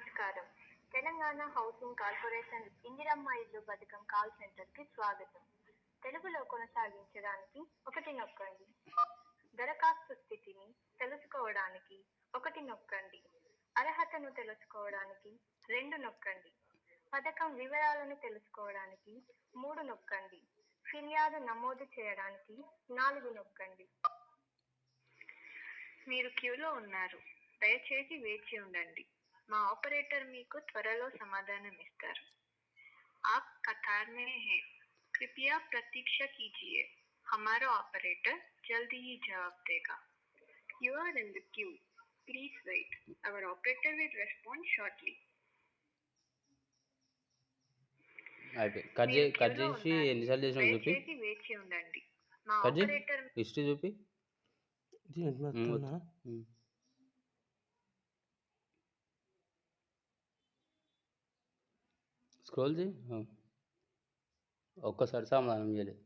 నమస్కారం. Telangana housing corporation Indiramma ఇల్లు పథకం కాల్ సెంటర్కి స్వాగతం. తెలుగులో కొనసాగించడానికి ఒకటి నొక్కండి. దరఖాస్తు స్థితిని తెలుసుకోవడానికి ఒకటి నొక్కండి. అర్హతను తెలుసుకోవడానికి రెండు నొక్కండి. పథకం వివరాలను తెలుసుకోవడానికి మూడు నొక్కండి. ఫిర్యాదు నమోదు చేయడానికి నాలుగు నొక్కండి. మీరు క్యూలో ఉన్నారు. దయచేసి వేచి ఉండండి. మా ఆపరేటర్ మీకు త్వరలో సమాధానం ఇస్తారు आप कतार में हैं कृपया प्रतीक्षा कीजिए हमारा ऑपरेटर जल्दी ही जवाब देगा you are in the queue please wait our operator will respond shortly అయిపోయి కట్ చే కట్ చేసి ఎన్నిసార్లు చేసినావు చూపి దయచేసి వేచి ఉండండి మా కట్ చేయి ఆపరేటర్ హిస్టరీ చూపి స్క్రోల్ చేయి. ఒక్కసారి సమాధానం చేయలేదు